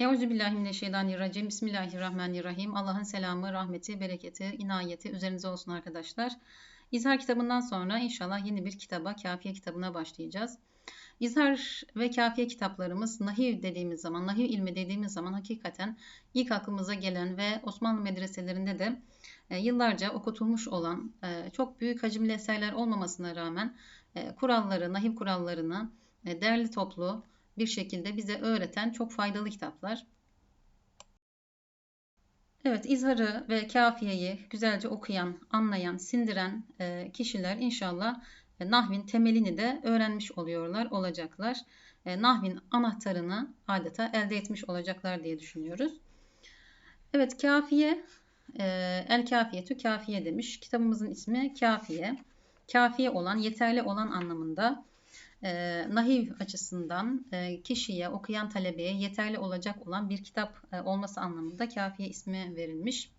Euzubillahimineşşeytanirracim. Bismillahirrahmanirrahim. Allah'ın selamı, rahmeti, bereketi, inayeti üzerinize olsun arkadaşlar. İzhar kitabından sonra inşallah yeni bir kitaba, Kafiye kitabına başlayacağız. İzhar ve Kafiye kitaplarımız nahiv dediğimiz zaman, nahiv ilmi dediğimiz zaman hakikaten ilk aklımıza gelen ve Osmanlı medreselerinde de e, yıllarca okutulmuş olan e, çok büyük hacimli eserler olmamasına rağmen e, kuralları, nahiv kurallarını derli toplu, bir şekilde bize öğreten çok faydalı kitaplar. Evet, izharı ve kafiyeyi güzelce okuyan, anlayan, sindiren e, kişiler inşallah e, nahvin temelini de öğrenmiş oluyorlar, olacaklar. E, nahvin anahtarını adeta elde etmiş olacaklar diye düşünüyoruz. Evet, kafiye, el kafiyetü kafiye demiş. Kitabımızın ismi kafiye. Kafiye olan, yeterli olan anlamında e, nahiv açısından e, kişiye, okuyan talebeye yeterli olacak olan bir kitap e, olması anlamında kafiye ismi verilmiş.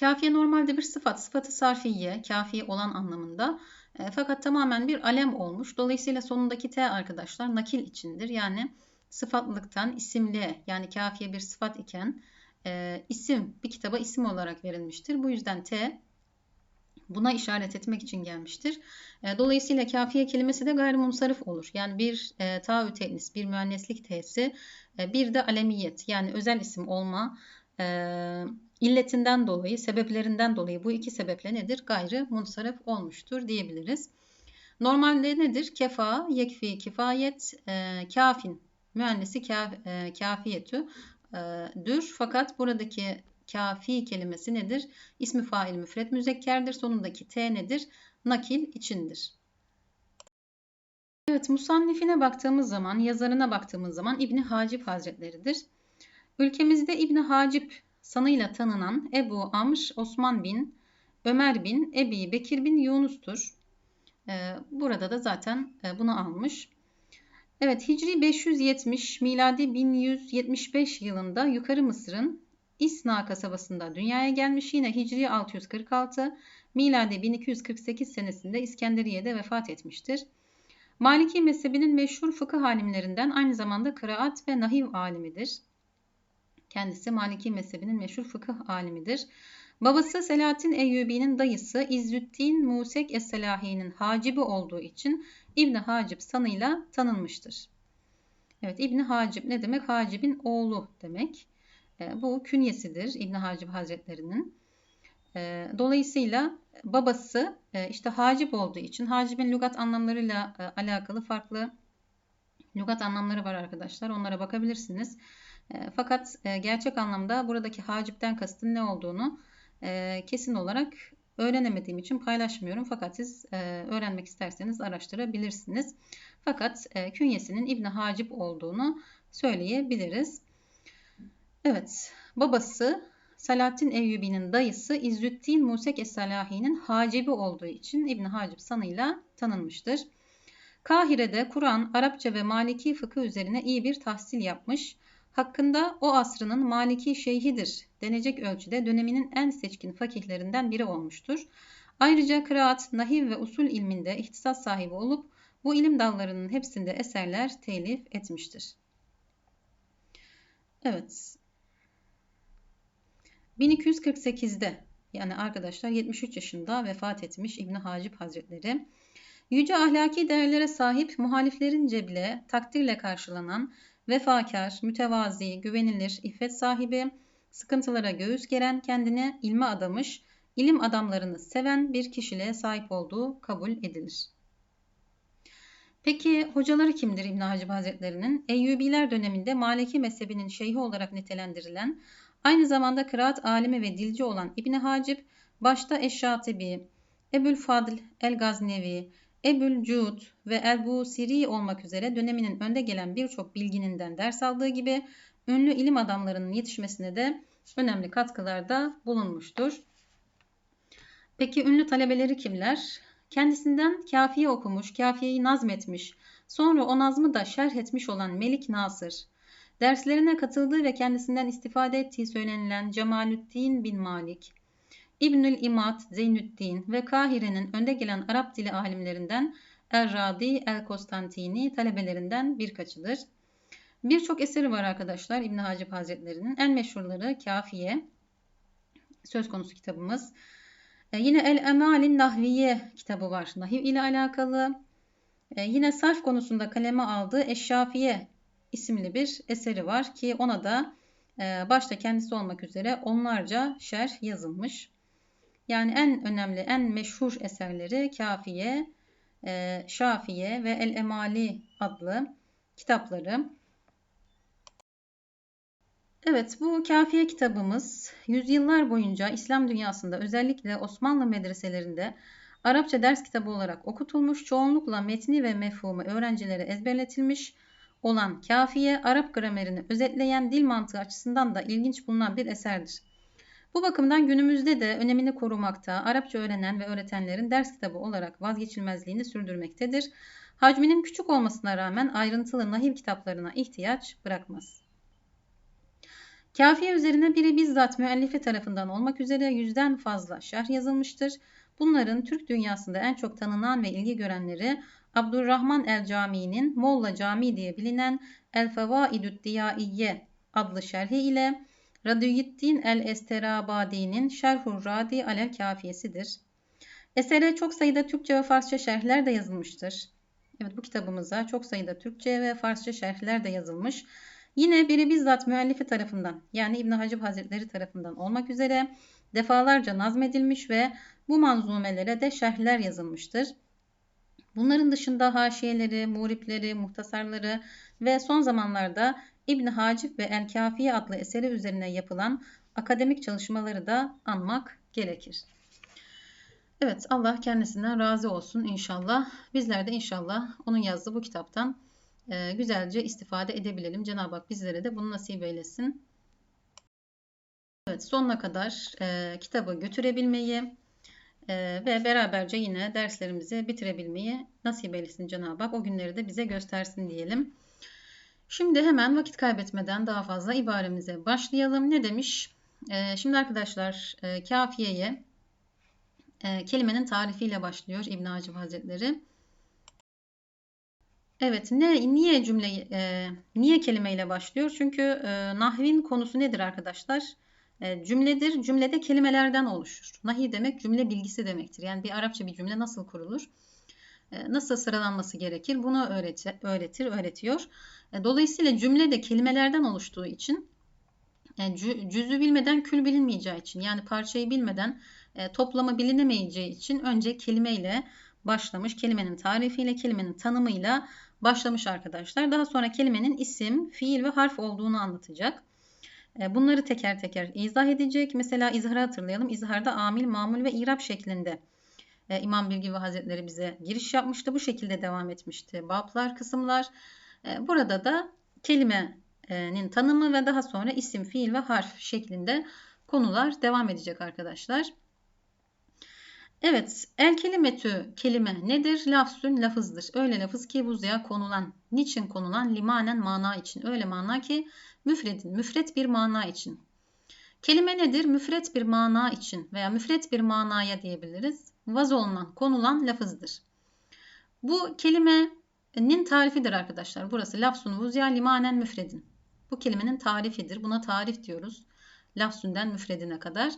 Kafiye normalde bir sıfat, sıfatı sarfiye, kafiye olan anlamında. E, fakat tamamen bir alem olmuş. Dolayısıyla sonundaki T arkadaşlar nakil içindir. Yani sıfatlıktan isimliğe yani kafiye bir sıfat iken e, isim bir kitaba isim olarak verilmiştir. Bu yüzden T buna işaret etmek için gelmiştir. E, dolayısıyla kafiye kelimesi de gayrimunsarif olur. Yani bir e, taü te'nis, bir müenneslik t'si, e, bir de alemiyet yani özel isim olma e, illetinden dolayı, sebeplerinden dolayı bu iki sebeple nedir? Gayri munsarif olmuştur diyebiliriz. Normalde nedir? Kefa, yekfi, kifayet, e, kafin, müennesi kaf, e, kafiyetü dür. Fakat buradaki kafi kelimesi nedir? İsmi fail müfret müzekkerdir. Sonundaki t nedir? Nakil içindir. Evet, musannifine baktığımız zaman, yazarına baktığımız zaman İbni Hacip Hazretleridir. Ülkemizde İbni Hacip sanıyla tanınan Ebu Amr Osman bin Ömer bin Ebi Bekir bin Yunus'tur. Ee, burada da zaten e, bunu almış. Evet Hicri 570 miladi 1175 yılında Yukarı Mısır'ın İsna kasabasında dünyaya gelmiş. Yine Hicri 646, miladi 1248 senesinde İskenderiye'de vefat etmiştir. Maliki mezhebinin meşhur fıkıh alimlerinden aynı zamanda kıraat ve nahiv alimidir. Kendisi Maliki mezhebinin meşhur fıkıh alimidir. Babası Selahattin Eyyubi'nin dayısı İzzüddin Musek Es-Selahi'nin hacibi olduğu için İbn Hacip sanıyla tanınmıştır. Evet İbn Hacip ne demek? Hacibin oğlu demek. E, bu künyesidir İbn Hacip Hazretleri'nin. E, dolayısıyla babası e, işte hacip olduğu için hacibin lügat anlamlarıyla alakalı farklı lügat anlamları var arkadaşlar. Onlara bakabilirsiniz. Fakat gerçek anlamda buradaki hacipten kastın ne olduğunu kesin olarak öğrenemediğim için paylaşmıyorum. Fakat siz öğrenmek isterseniz araştırabilirsiniz. Fakat künyesinin İbn Hacip olduğunu söyleyebiliriz. Evet, babası Salahattin Eyyubi'nin dayısı İzzüddin Musek Es-Salahi'nin hacibi olduğu için İbn Hacip sanıyla tanınmıştır. Kahire'de Kur'an, Arapça ve Maliki fıkıh üzerine iyi bir tahsil yapmış. Hakkında o asrının Maliki şeyhidir denecek ölçüde döneminin en seçkin fakihlerinden biri olmuştur. Ayrıca kıraat, nahiv ve usul ilminde ihtisas sahibi olup bu ilim dallarının hepsinde eserler telif etmiştir. Evet, 1248'de yani arkadaşlar 73 yaşında vefat etmiş İbn Hacip Hazretleri. Yüce ahlaki değerlere sahip muhaliflerince bile takdirle karşılanan vefakar, mütevazi, güvenilir, iffet sahibi, sıkıntılara göğüs geren, kendine ilme adamış, ilim adamlarını seven bir kişiliğe sahip olduğu kabul edilir. Peki hocaları kimdir İbn Hacip Hazretleri'nin? Eyyubiler döneminde Maliki mezhebinin şeyhi olarak nitelendirilen Aynı zamanda kıraat alimi ve dilci olan İbni Hacip, başta Eşşatibi, Ebul Fadl el-Gaznevi, Ebul Cud ve El-Busiri olmak üzere döneminin önde gelen birçok bilgininden ders aldığı gibi ünlü ilim adamlarının yetişmesine de önemli katkılarda bulunmuştur. Peki ünlü talebeleri kimler? Kendisinden kafiye okumuş, kafiyeyi nazmetmiş, sonra o nazmı da şerh etmiş olan Melik Nasır, Derslerine katıldığı ve kendisinden istifade ettiği söylenilen Cemalüddin bin Malik, İbnül İmad Zeynüddin ve Kahire'nin önde gelen Arap dili alimlerinden Er-Radi El-Konstantini talebelerinden birkaçıdır. Birçok eseri var arkadaşlar İbn Hacip Hazretleri'nin. En meşhurları Kafiye söz konusu kitabımız. E, yine El Emalin Nahviye kitabı var. Nahiv ile alakalı. E, yine sarf konusunda kaleme aldığı Eşşafiye isimli bir eseri var ki ona da e, başta kendisi olmak üzere onlarca şerh yazılmış. Yani en önemli, en meşhur eserleri Kafiye, e, Şafiye ve El Emali adlı kitapları. Evet, bu Kafiye kitabımız yüzyıllar boyunca İslam dünyasında özellikle Osmanlı medreselerinde Arapça ders kitabı olarak okutulmuş, çoğunlukla metni ve mefhumu öğrencilere ezberletilmiş olan Kafiye, Arap gramerini özetleyen dil mantığı açısından da ilginç bulunan bir eserdir. Bu bakımdan günümüzde de önemini korumakta, Arapça öğrenen ve öğretenlerin ders kitabı olarak vazgeçilmezliğini sürdürmektedir. Hacminin küçük olmasına rağmen ayrıntılı nahiv kitaplarına ihtiyaç bırakmaz. Kafiye üzerine biri bizzat müellifi tarafından olmak üzere yüzden fazla şerh yazılmıştır. Bunların Türk dünyasında en çok tanınan ve ilgi görenleri Abdurrahman el-Cami'nin Molla Cami diye bilinen El Fevaidü't Diyaiye adlı şerhi ile Radiyüddin el-Esterabadi'nin Şerhur Radi alel Kafiyesidir. Esere çok sayıda Türkçe ve Farsça şerhler de yazılmıştır. Evet bu kitabımıza çok sayıda Türkçe ve Farsça şerhler de yazılmış. Yine biri bizzat müellifi tarafından yani İbn Hacib Hazretleri tarafından olmak üzere defalarca nazmedilmiş ve bu manzumelere de şerhler yazılmıştır. Bunların dışında haşiyeleri, muripleri, muhtasarları ve son zamanlarda İbn Hacip ve El Kafiye adlı eseri üzerine yapılan akademik çalışmaları da anmak gerekir. Evet Allah kendisinden razı olsun inşallah. Bizler de inşallah onun yazdığı bu kitaptan e, güzelce istifade edebilelim. Cenab-ı Hak bizlere de bunu nasip eylesin. Evet sonuna kadar e, kitabı götürebilmeyi ve beraberce yine derslerimizi bitirebilmeyi nasip eylesin Cenab-ı Hak. O günleri de bize göstersin diyelim. Şimdi hemen vakit kaybetmeden daha fazla ibaremize başlayalım. Ne demiş? E, şimdi arkadaşlar e, kafiyeye e, kelimenin tarifiyle başlıyor İbn Hacib Hazretleri. Evet, ne niye cümleyi e, niye kelimeyle başlıyor? Çünkü e, nahvin konusu nedir arkadaşlar? E, cümledir. Cümlede kelimelerden oluşur. Nahi demek cümle bilgisi demektir. Yani bir Arapça bir cümle nasıl kurulur? E, nasıl sıralanması gerekir? Bunu öğretir, öğretiyor. E, dolayısıyla cümle de kelimelerden oluştuğu için yani cüzü bilmeden kül bilinmeyeceği için yani parçayı bilmeden toplamı bilinemeyeceği için önce kelimeyle başlamış. Kelimenin tarifiyle, kelimenin tanımıyla başlamış arkadaşlar. Daha sonra kelimenin isim, fiil ve harf olduğunu anlatacak. E, bunları teker teker izah edecek. Mesela izharı hatırlayalım. İzharda amil, mamul ve irab şeklinde e, İmam Bilgi ve Hazretleri bize giriş yapmıştı. Bu şekilde devam etmişti. Bablar, kısımlar. E, burada da kelimenin tanımı ve daha sonra isim, fiil ve harf şeklinde konular devam edecek arkadaşlar. Evet, el kelimetü kelime nedir? Lafzün lafızdır. Öyle lafız ki buzya konulan. Niçin konulan? Limanen mana için. Öyle mana ki müfredin, müfret bir mana için. Kelime nedir? Müfret bir mana için veya müfret bir manaya diyebiliriz. Vaz olunan, konulan lafızdır. Bu kelimenin tarifidir arkadaşlar. Burası lafzun vuzya limanen müfredin. Bu kelimenin tarifidir. Buna tarif diyoruz. Lafzünden müfredine kadar.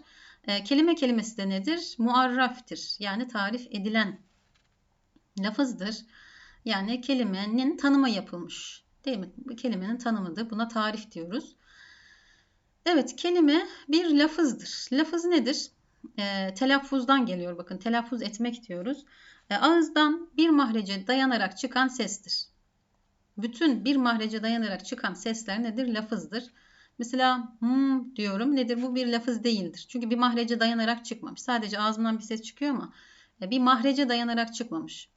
E, kelime kelimesi de nedir? Muarraftir. Yani tarif edilen lafızdır. Yani kelimenin tanımı yapılmış. Değil mi? Bu kelimenin tanımıdır. Buna tarif diyoruz. Evet kelime bir lafızdır. Lafız nedir? E, telaffuzdan geliyor bakın. Telaffuz etmek diyoruz. E, ağızdan bir mahrece dayanarak çıkan sestir. Bütün bir mahrece dayanarak çıkan sesler nedir? Lafızdır. Mesela hmm diyorum. Nedir? Bu bir lafız değildir. Çünkü bir mahrece dayanarak çıkmamış. Sadece ağzımdan bir ses çıkıyor ama e, bir mahrece dayanarak çıkmamış.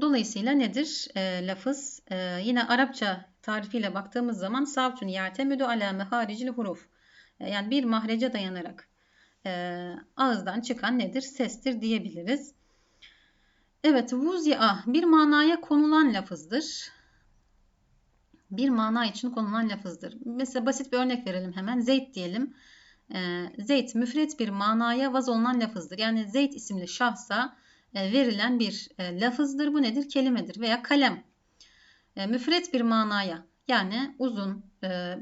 Dolayısıyla nedir e, lafız? E, yine Arapça tarifiyle baktığımız zaman savtun ya'temüdü ala meharicil huruf. E, yani bir mahrece dayanarak e, ağızdan çıkan nedir? Sestir diyebiliriz. Evet, vuzya bir manaya konulan lafızdır bir mana için konulan lafızdır. Mesela basit bir örnek verelim hemen. Zeyd diyelim. E, Zeyd müfret bir manaya vaz olunan lafızdır. Yani Zeyd isimli şahsa verilen bir e, lafızdır. Bu nedir? Kelimedir veya kalem. e, müfret bir manaya yani uzun e,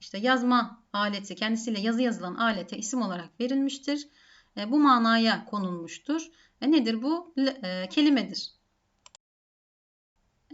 işte yazma aleti kendisiyle yazı yazılan alete isim olarak verilmiştir. E, bu manaya konulmuştur. E, nedir bu? E, kelimedir.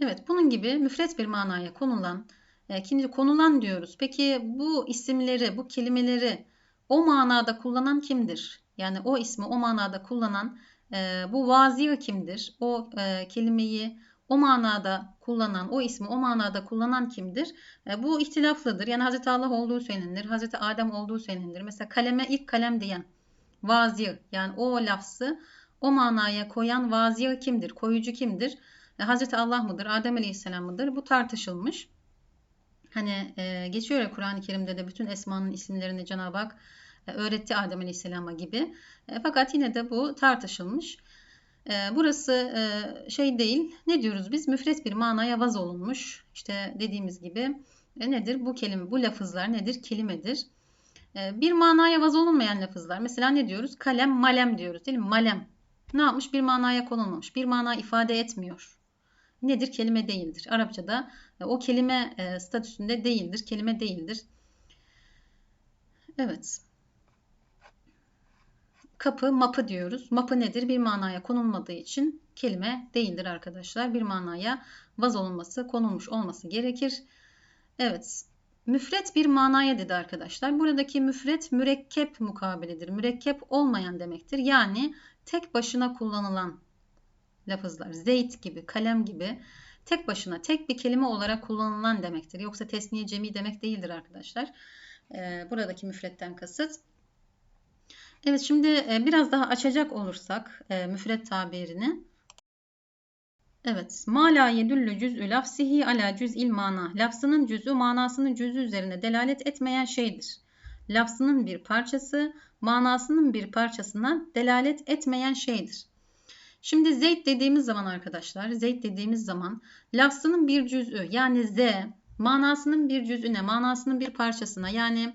Evet bunun gibi müfret bir manaya konulan, e, ikinci konulan diyoruz. Peki bu isimleri, bu kelimeleri o manada kullanan kimdir? Yani o ismi o manada kullanan e, bu vaziye kimdir? O e, kelimeyi o manada kullanan, o ismi o manada kullanan kimdir? E, bu ihtilaflıdır. Yani Hz. Allah olduğu söylenir, Hz. Adem olduğu söylenir. Mesela kaleme ilk kalem diyen vaziye yani o lafzı o manaya koyan vaziye kimdir? Koyucu kimdir? E, Hz. Allah mıdır? Adem Aleyhisselam mıdır? Bu tartışılmış. Hani e, geçiyor ya Kur'an-ı Kerim'de de bütün esmanın isimlerini Cenab-ı Hak öğretti Adem Aleyhisselam'a gibi. E, fakat yine de bu tartışılmış. E, burası e, şey değil. Ne diyoruz biz? Müfret bir manaya vaz olunmuş. İşte dediğimiz gibi e, nedir? Bu kelime, bu lafızlar nedir? Kelimedir. E, bir manaya vaz olunmayan lafızlar. Mesela ne diyoruz? Kalem, malem diyoruz değil mi? Malem. Ne yapmış? Bir manaya konulmamış. Bir mana ifade etmiyor nedir? Kelime değildir. Arapçada e, o kelime e, statüsünde değildir. Kelime değildir. Evet. Kapı, mapı diyoruz. Mapı nedir? Bir manaya konulmadığı için kelime değildir arkadaşlar. Bir manaya vaz olunması, konulmuş olması gerekir. Evet. Müfret bir manaya dedi arkadaşlar. Buradaki müfret mürekkep mukabeledir. Mürekkep olmayan demektir. Yani tek başına kullanılan lafızlar zeyt gibi, kalem gibi tek başına tek bir kelime olarak kullanılan demektir. Yoksa tesniye cemi demek değildir arkadaşlar. E, buradaki müfretten kasıt. Evet şimdi e, biraz daha açacak olursak e, müfret tabirini. Evet. Ma la yedüllü cüz'ü lafsihi ala cüz'il mana. Lafzının cüz'ü manasının cüz'ü üzerine delalet etmeyen şeydir. Lafzının bir parçası manasının bir parçasına delalet etmeyen şeydir. Şimdi Zeyd dediğimiz zaman arkadaşlar, Zeyd dediğimiz zaman lafzının bir cüz'ü yani Z manasının bir cüz'üne, manasının bir parçasına yani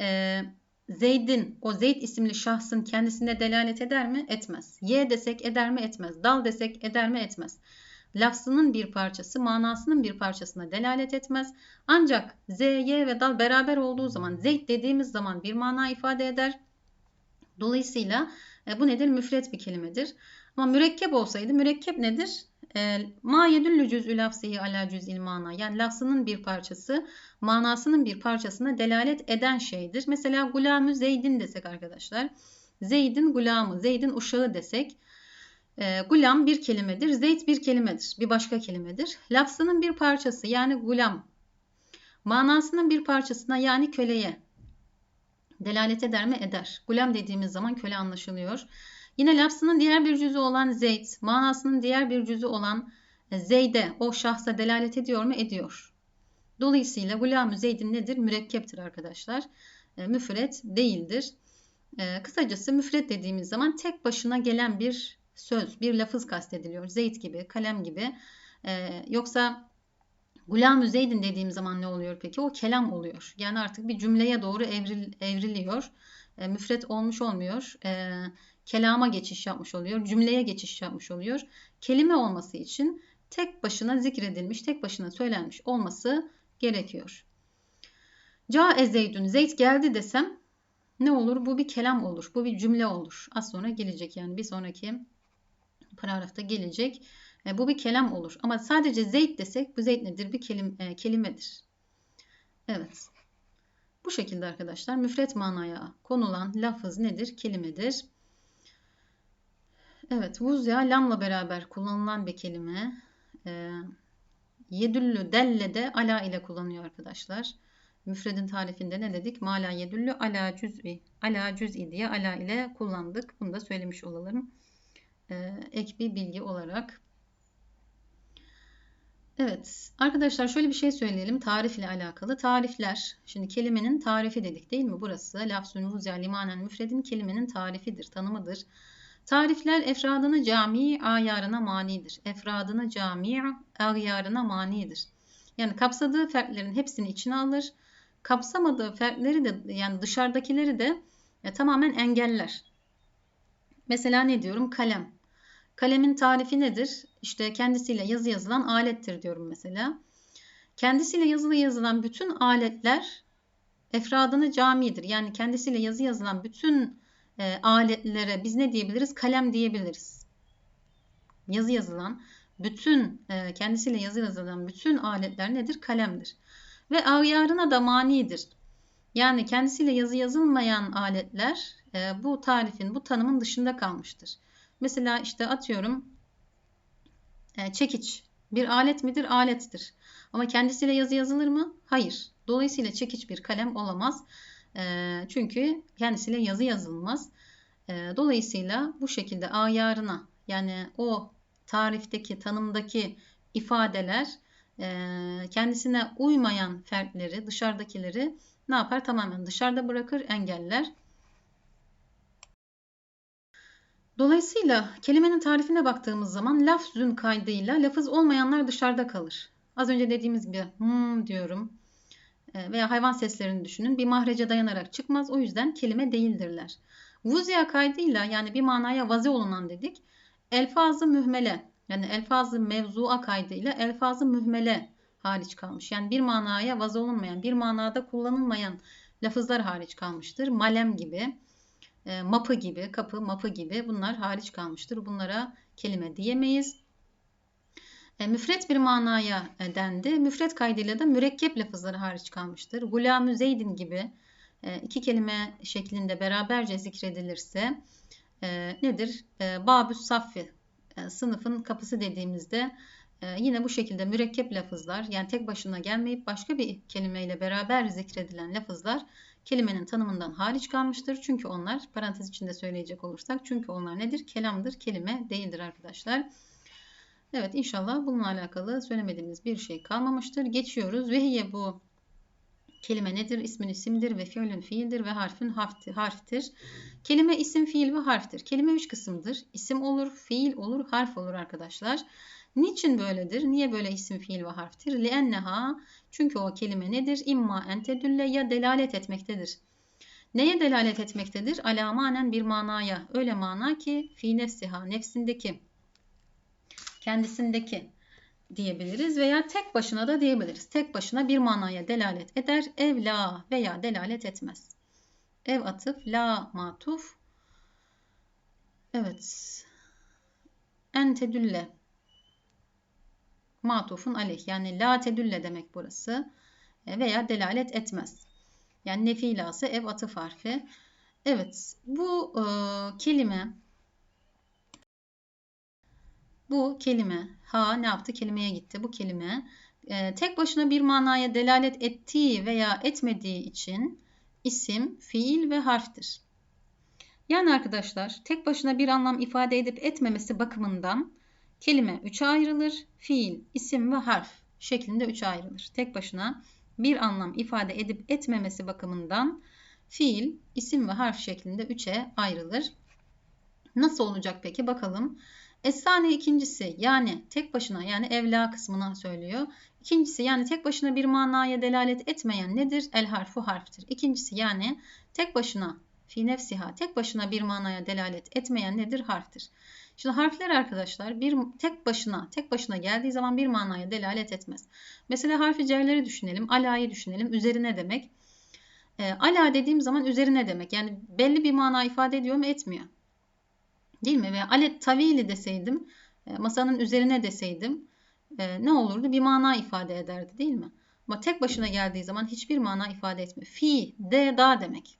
e, Zeyd'in, o Zeyd isimli şahsın kendisine delalet eder mi? Etmez. Y desek eder mi? Etmez. Dal desek eder mi? Etmez. Lafzının bir parçası manasının bir parçasına delalet etmez. Ancak Z, Y ve dal beraber olduğu zaman Zeyd dediğimiz zaman bir mana ifade eder. Dolayısıyla e, bu nedir? Müfret bir kelimedir. Ama mürekkep olsaydı mürekkep nedir? E, ma yedüllü cüz'ü lafzihi ala cüz'il mana. Yani lafzının bir parçası manasının bir parçasına delalet eden şeydir. Mesela gulamü zeydin desek arkadaşlar. Zeydin gulamı, zeydin uşağı desek. E, gulam bir kelimedir, zeyd bir kelimedir, bir başka kelimedir. Lafzının bir parçası yani gulam. Manasının bir parçasına yani köleye delalet eder mi? Eder. Gulam dediğimiz zaman köle anlaşılıyor. Yine lafzının diğer bir cüzü olan Zeyd, manasının diğer bir cüzü olan Zeyd'e, o şahsa delalet ediyor mu? Ediyor. Dolayısıyla gulam Zeyd'in nedir? Mürekkeptir arkadaşlar. E, müfret değildir. E, kısacası müfret dediğimiz zaman tek başına gelen bir söz, bir lafız kastediliyor. Zeyd gibi, kalem gibi. E, yoksa gulam Zeyd'in dediğim zaman ne oluyor peki? O kelam oluyor. Yani artık bir cümleye doğru evril, evriliyor. E, müfret olmuş olmuyor. E, kelama geçiş yapmış oluyor, cümleye geçiş yapmış oluyor. Kelime olması için tek başına zikredilmiş, tek başına söylenmiş olması gerekiyor. Ca ezeydün, Zeyd geldi desem ne olur? Bu bir kelam olur, bu bir cümle olur. Az sonra gelecek yani bir sonraki paragrafta gelecek. E, bu bir kelam olur. Ama sadece Zeyd desek bu Zeyd nedir? Bir kelim, e, kelimedir. Evet. Bu şekilde arkadaşlar müfret manaya konulan lafız nedir? Kelimedir. Evet, vuzya lamla beraber kullanılan bir kelime. E, yedüllü delle de ala ile kullanıyor arkadaşlar. Müfredin tarifinde ne dedik? Mala yedüllü ala cüz'i. Ala cüz'i diye ala ile kullandık. Bunu da söylemiş olalım. E, ek bir bilgi olarak. Evet arkadaşlar şöyle bir şey söyleyelim tarif ile alakalı. Tarifler şimdi kelimenin tarifi dedik değil mi? Burası lafzun vuzya limanen müfredin kelimenin tarifidir, tanımıdır. Tarifler efradını cami ayarına manidir. Efradını cami ayarına manidir. Yani kapsadığı fertlerin hepsini içine alır. Kapsamadığı fertleri de yani dışarıdakileri de e, tamamen engeller. Mesela ne diyorum? Kalem. Kalemin tarifi nedir? İşte kendisiyle yazı yazılan alettir diyorum mesela. Kendisiyle yazılı yazılan bütün aletler efradını camidir. Yani kendisiyle yazı yazılan bütün e, aletlere biz ne diyebiliriz? Kalem diyebiliriz. Yazı yazılan bütün e, kendisiyle yazı yazılan bütün aletler nedir? Kalemdir. Ve ağyarına da manidir. Yani kendisiyle yazı yazılmayan aletler e, bu tarifin, bu tanımın dışında kalmıştır. Mesela işte atıyorum e, çekiç bir alet midir? Alettir. Ama kendisiyle yazı yazılır mı? Hayır. Dolayısıyla çekiç bir kalem olamaz. E, çünkü kendisiyle yazı yazılmaz. E, dolayısıyla bu şekilde ayarına yani o tarifteki, tanımdaki ifadeler e, kendisine uymayan fertleri, dışarıdakileri ne yapar? Tamamen dışarıda bırakır, engeller. Dolayısıyla kelimenin tarifine baktığımız zaman laf zün kaydıyla lafız olmayanlar dışarıda kalır. Az önce dediğimiz gibi hmm diyorum veya hayvan seslerini düşünün bir mahrece dayanarak çıkmaz o yüzden kelime değildirler. Vuzya kaydıyla yani bir manaya vaze olunan dedik. Elfazı mühmele yani elfazı mevzua kaydıyla elfazı mühmele hariç kalmış. Yani bir manaya vaze olunmayan, bir manada kullanılmayan lafızlar hariç kalmıştır. Malem gibi, e, mapı gibi, kapı, mapı gibi bunlar hariç kalmıştır. Bunlara kelime diyemeyiz. E, müfret bir manaya e, dendi. Müfret kaydıyla da mürekkep lafızları hariç kalmıştır. Gulamü Zeydin gibi e, iki kelime şeklinde beraberce zikredilirse nedir? Babüs Saffi sınıfın kapısı dediğimizde yine bu şekilde mürekkep lafızlar yani tek başına gelmeyip başka bir kelimeyle beraber zikredilen lafızlar kelimenin tanımından hariç kalmıştır. Çünkü onlar parantez içinde söyleyecek olursak çünkü onlar nedir? Kelamdır, kelime değildir arkadaşlar. Evet inşallah bununla alakalı söylemediğimiz bir şey kalmamıştır. Geçiyoruz. Vehiye bu kelime nedir? İsmin isimdir ve fiilün fiildir ve harfin harftir. Kelime isim, fiil ve harftir. Kelime üç kısımdır. İsim olur, fiil olur, harf olur arkadaşlar. Niçin böyledir? Niye böyle isim, fiil ve harftir? Lienneha çünkü o kelime nedir? İmma entedülle ya delalet etmektedir. Neye delalet etmektedir? Alamanen bir manaya. Öyle mana ki fi nefsiha nefsindeki kendisindeki diyebiliriz veya tek başına da diyebiliriz. Tek başına bir manaya delalet eder. Ev la veya delalet etmez. Ev atıf, la matuf. Evet. En tedülle. Matufun aleyh. Yani la tedülle demek burası. E, veya delalet etmez. Yani nefilası ev atıf harfi. Evet. Bu e, kelime bu kelime ha ne yaptı? Kelimeye gitti. Bu kelime e, tek başına bir manaya delalet ettiği veya etmediği için isim, fiil ve harftir. Yani arkadaşlar tek başına bir anlam ifade edip etmemesi bakımından kelime üçe ayrılır. Fiil, isim ve harf şeklinde üçe ayrılır. Tek başına bir anlam ifade edip etmemesi bakımından fiil, isim ve harf şeklinde üçe ayrılır. Nasıl olacak peki bakalım. Esane ikincisi yani tek başına yani evla kısmına söylüyor. İkincisi yani tek başına bir manaya delalet etmeyen nedir? El harfu harftir. İkincisi yani tek başına fi nefsiha tek başına bir manaya delalet etmeyen nedir? Harftir. Şimdi harfler arkadaşlar bir tek başına tek başına geldiği zaman bir manaya delalet etmez. Mesela harfi cerleri düşünelim. Ala'yı düşünelim. Üzerine demek. E, ala dediğim zaman üzerine demek. Yani belli bir mana ifade ediyor mu? Etmiyor. Değil mi? Veya alet tavili deseydim, e, masanın üzerine deseydim e, ne olurdu? Bir mana ifade ederdi değil mi? Ama tek başına geldiği zaman hiçbir mana ifade etmiyor. Fi, de, da demek.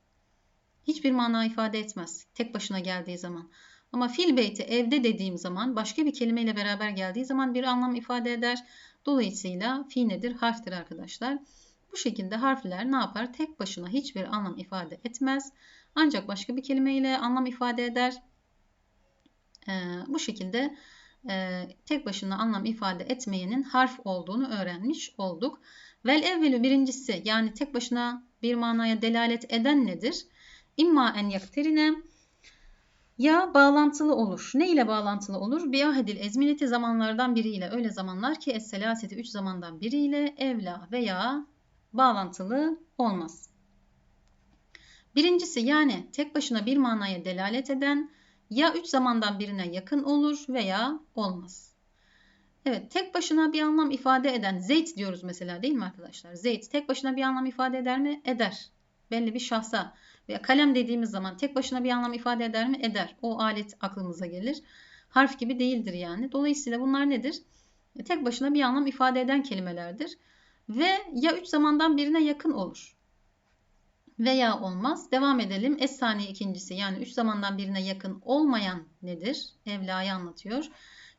Hiçbir mana ifade etmez tek başına geldiği zaman. Ama fil beyti evde dediğim zaman başka bir kelimeyle beraber geldiği zaman bir anlam ifade eder. Dolayısıyla fi nedir? Harftir arkadaşlar. Bu şekilde harfler ne yapar? Tek başına hiçbir anlam ifade etmez. Ancak başka bir kelimeyle anlam ifade eder. Ee, bu şekilde e, tek başına anlam ifade etmeyenin harf olduğunu öğrenmiş olduk. Vel evvelü birincisi yani tek başına bir manaya delalet eden nedir? İmma en yakterine ya bağlantılı olur. Ne ile bağlantılı olur? Biahedil ezmineti zamanlardan biriyle. Öyle zamanlar ki es-selaseti üç zamandan biriyle evla veya bağlantılı olmaz. Birincisi yani tek başına bir manaya delalet eden ya üç zamandan birine yakın olur veya olmaz. Evet, tek başına bir anlam ifade eden zeyt diyoruz mesela değil mi arkadaşlar? Zeyt tek başına bir anlam ifade eder mi? Eder. Belli bir şahsa veya kalem dediğimiz zaman tek başına bir anlam ifade eder mi? Eder. O alet aklımıza gelir. Harf gibi değildir yani. Dolayısıyla bunlar nedir? E, tek başına bir anlam ifade eden kelimelerdir. Ve ya üç zamandan birine yakın olur veya olmaz. Devam edelim. Es saniye ikincisi yani üç zamandan birine yakın olmayan nedir? Evla'yı anlatıyor.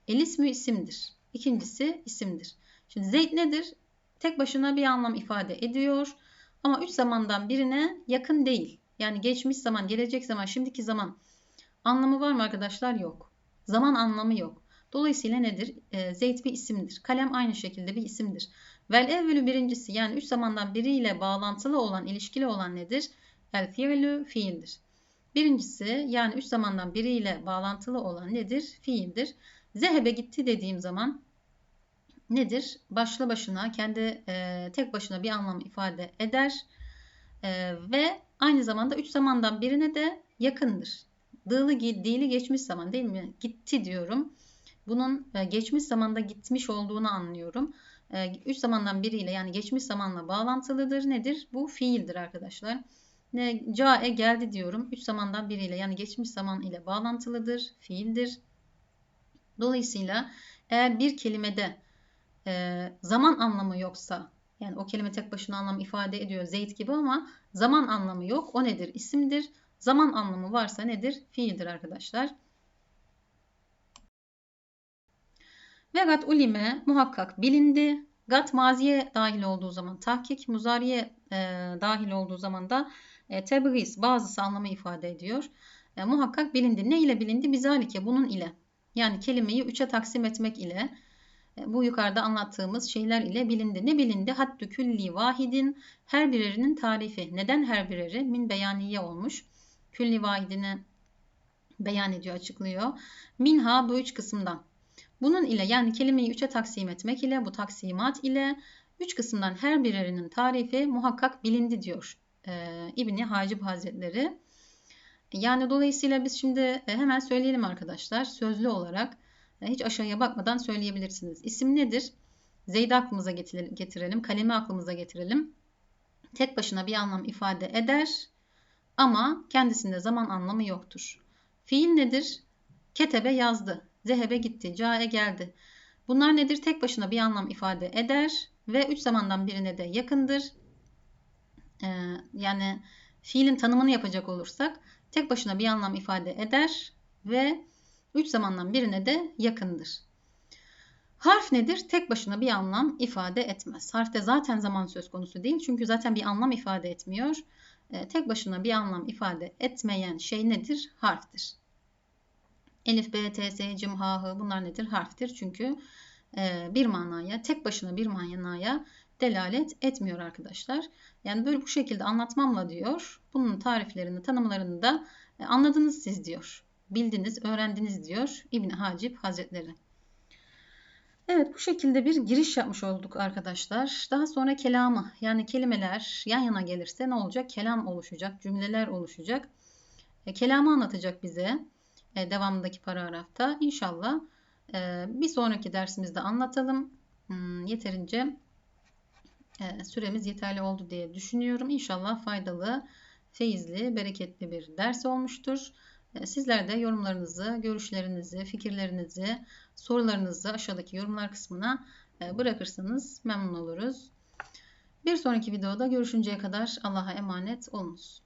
El ismi isimdir. İkincisi isimdir. Şimdi Zeyd nedir? Tek başına bir anlam ifade ediyor. Ama üç zamandan birine yakın değil. Yani geçmiş zaman, gelecek zaman, şimdiki zaman anlamı var mı arkadaşlar? Yok. Zaman anlamı yok. Dolayısıyla nedir? E, Zeyd bir isimdir. Kalem aynı şekilde bir isimdir. Vel evvelü birincisi yani üç zamandan biriyle bağlantılı olan, ilişkili olan nedir? El fiilü fiildir. Birincisi yani üç zamandan biriyle bağlantılı olan nedir? Fiildir. Zehebe gitti dediğim zaman nedir? Başlı başına kendi e, tek başına bir anlam ifade eder e, ve aynı zamanda üç zamandan birine de yakındır. Dığlı, dili geçmiş zaman değil mi? Gitti diyorum. Bunun e, geçmiş zamanda gitmiş olduğunu anlıyorum. E, üç zamandan biriyle yani geçmiş zamanla bağlantılıdır. Nedir? Bu fiildir arkadaşlar. Ne, cae geldi diyorum. Üç zamandan biriyle yani geçmiş zaman ile bağlantılıdır. Fiildir. Dolayısıyla eğer bir kelimede e, zaman anlamı yoksa yani o kelime tek başına anlam ifade ediyor Zeyd gibi ama zaman anlamı yok. O nedir? İsimdir. Zaman anlamı varsa nedir? Fiildir arkadaşlar. Ve gat ulime muhakkak bilindi. Gat maziye dahil olduğu zaman tahkik, muzariye e, dahil olduğu zaman da e, tebriz bazısı anlamı ifade ediyor. E, muhakkak bilindi. Ne ile bilindi? Bizalike bunun ile. Yani kelimeyi üçe taksim etmek ile e, bu yukarıda anlattığımız şeyler ile bilindi. Ne bilindi? Haddü külli vahidin her birerinin tarifi. Neden her bireri? Min beyaniye olmuş. Külli vahidini beyan ediyor, açıklıyor. Minha bu üç kısımdan. Bunun ile yani kelimeyi üçe taksim etmek ile bu taksimat ile üç kısımdan her birerinin tarifi muhakkak bilindi diyor e, İbni Hacib Hazretleri. Yani dolayısıyla biz şimdi e, hemen söyleyelim arkadaşlar sözlü olarak e, hiç aşağıya bakmadan söyleyebilirsiniz. İsim nedir? Zeyd'i aklımıza getirelim, kalemi aklımıza getirelim. Tek başına bir anlam ifade eder ama kendisinde zaman anlamı yoktur. Fiil nedir? Ketebe yazdı. Zehebe gitti, cae geldi. Bunlar nedir? Tek başına bir anlam ifade eder ve üç zamandan birine de yakındır. Ee, yani fiilin tanımını yapacak olursak tek başına bir anlam ifade eder ve üç zamandan birine de yakındır. Harf nedir? Tek başına bir anlam ifade etmez. Harfte zaten zaman söz konusu değil. Çünkü zaten bir anlam ifade etmiyor. Ee, tek başına bir anlam ifade etmeyen şey nedir? Harftir. Elif, B, T, S, Cim, H, H bunlar nedir? Harftir. Çünkü e, bir manaya, tek başına bir manaya delalet etmiyor arkadaşlar. Yani böyle bu şekilde anlatmamla diyor. Bunun tariflerini, tanımlarını da e, anladınız siz diyor. Bildiniz, öğrendiniz diyor İbni Hacip Hazretleri. Evet bu şekilde bir giriş yapmış olduk arkadaşlar. Daha sonra kelamı yani kelimeler yan yana gelirse ne olacak? Kelam oluşacak, cümleler oluşacak. E, kelamı anlatacak bize e, devamındaki paragrafta. İnşallah e, bir sonraki dersimizde anlatalım. Hmm, yeterince e, süremiz yeterli oldu diye düşünüyorum. İnşallah faydalı, feyizli, bereketli bir ders olmuştur. E, sizler de yorumlarınızı, görüşlerinizi, fikirlerinizi, sorularınızı aşağıdaki yorumlar kısmına e, bırakırsanız memnun oluruz. Bir sonraki videoda görüşünceye kadar Allah'a emanet olunuz.